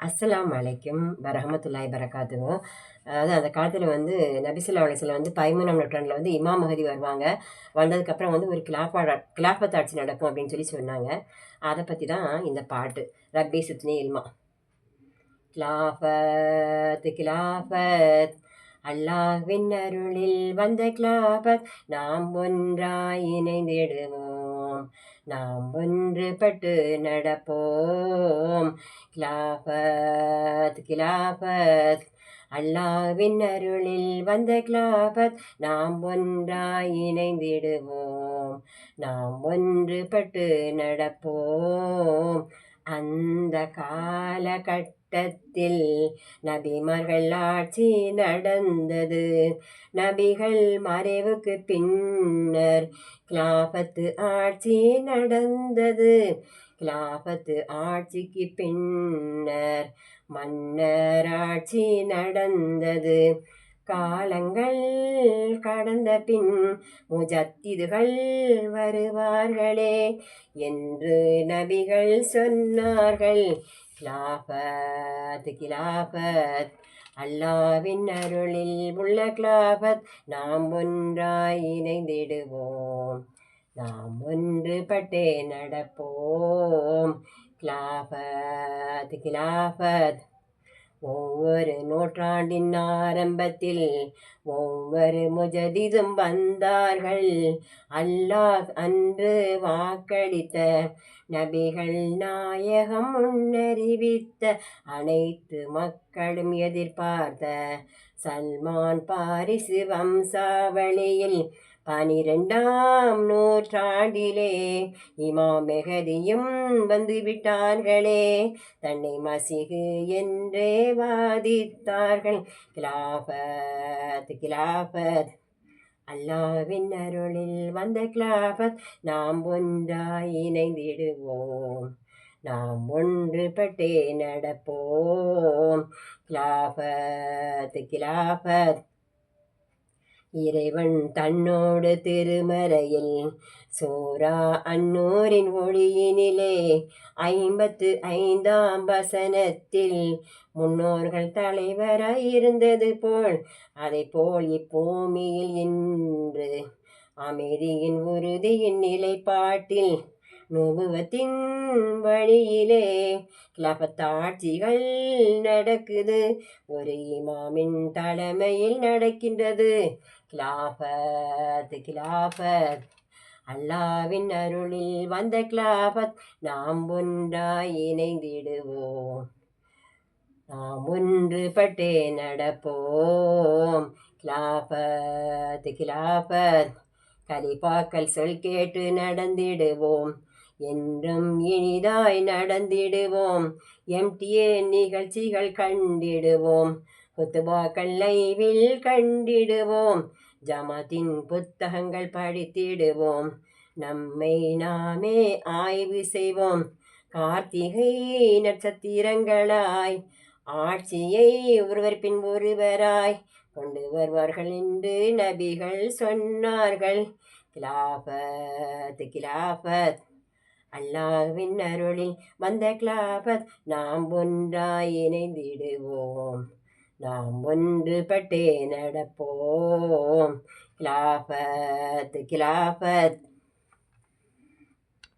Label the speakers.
Speaker 1: அஸ்ஸலாம் வலைக்கும் வரஹமத்துல்லாய் பரகாத்துவோம் அதாவது அந்த காலத்தில் வந்து நபிசுல்லா அலிஸ்லாம் வந்து பதிமூணாம் நூற்றாண்டில் வந்து இமாம் மகதி வருவாங்க. வந்ததுக்கப்புறம் வந்து ஒரு கிளாப்பாட கிலாஃபத் ஆட்சி நடக்கும் அப்படின்னு சொல்லி சொன்னாங்க. அதை பற்றி தான் இந்த பாட்டு. ரப்பி சுத்னி இல்மா. கிளாஃபத் கிலாஃபத். அல்லாஹ்வின் அருளில் வந்த கிளாபத் நாம் ஒன்றாய் இணைந்திடுவோம். நாம் ஒன்றுபட்டு நடப்போம். கிலாபத் கிலாபத் அல்லாவின் அருளில் வந்த கிலாபத் நாம் ஒன்றாய் இணைந்திடுவோம். நாம் ஒன்றுபட்டு நடப்போம். அந்த காலகட்டத்தில் நபிமார்கள் ஆட்சி நடந்தது. நபிகள் மறைவுக்கு பின்னர் கிலாபத்து ஆட்சி நடந்தது. கிலாபத்து ஆட்சிக்கு பின்னர் மன்னர் ஆட்சி நடந்தது. காலங்கள் கடந்த பின் முஜத்திதுகள் வருவார்களே என்று நபிகள் சொன்னார்கள். கிலாபத் கிலாபத் அல்லாவின் அருளில் உள்ள கிலாபத் நாம் ஒன்றாய் இணைந்திடுவோம். நாம் ஒன்றுபட்டே நடப்போம். கிலாபத் கிலாபத். ஒவ்வொரு நூற்றாண்டின் ஆரம்பத்தில் ஒவ்வொரு முஜதிதும் வந்தார்கள். அல்லாஹ் அன்று வாக்களித்த நபிகள் நாயகம் முன்னறிவித்த அனைத்து மக்களும் எதிர்பார்த்த சல்மான் பாரிசு வம்சாவளியில் பனிரெண்டாம் நூற்றாண்டிலே இமாம் மெகதியும் வந்துவிட்டார்களே. தன்னை மசிகு என்றே வாதித்தார்கள். கிலாபத் கிலாபத் அல்லாவின் அருளில் வந்த கிலாபத் நாம் ஒன்றாய் இணைந்திடுவோம். நாம் ஒன்றுபட்டே நடப்போம். கிலாபத் கிலாபத் இறைவன் தன்னோடு திருமறையில். சோரா அன்னூரின் ஒளியினிலே ஐம்பத்து ஐந்தாம் வசனத்தில் முன்னோர்கள் தலைவராய் இருந்தது போல் அதை போல் இப்பூமியில் இன்று அமைதியின் உறுதியின் நிலைப்பாட்டில் நுபுவத்தின் வழியிலே கிளபத்தாட்சிகள் நடக்குது. ஒரு இமாமின் தலைமையில் நடக்கின்றது. கிலாபத் கிலாபத் அல்லாவின் அருளில் வந்த கிலாபத் நாம் ஒன்றாய் இணைந்திடுவோம். நாம் ஒன்றுபட்டே நடப்போம். கிலாபத் கிலாபத் கலிபாக்கள் சொல் கேட்டு நடந்திடுவோம். என்றும் இனிதாய் நடந்திடுவோம். எம்டிஏ நிகழ்ச்சிகள் கண்டிடுவோம். குத்துபாக்கள் லைவில் கண்டிடுவோம். ஜமாத்தின் புத்தகங்கள் படித்திடுவோம். நம்மை நாமே ஆய்வு செய்வோம். கார்த்திகை நட்சத்திரங்களாய் ஆட்சியை ஒருவர் பின் ஒருவராய் கொண்டு வருவார்கள் என்று நபிகள் சொன்னார்கள். கிலாபத் கிலாபத். அல்லாவின் அருளில் வந்த கிளாபத் நாம் ஒன்றாய் இணைந்திடுவோம். நாம் ஒன்றுபட்டே நடப்போம். கிலாபத் கிலாபத்.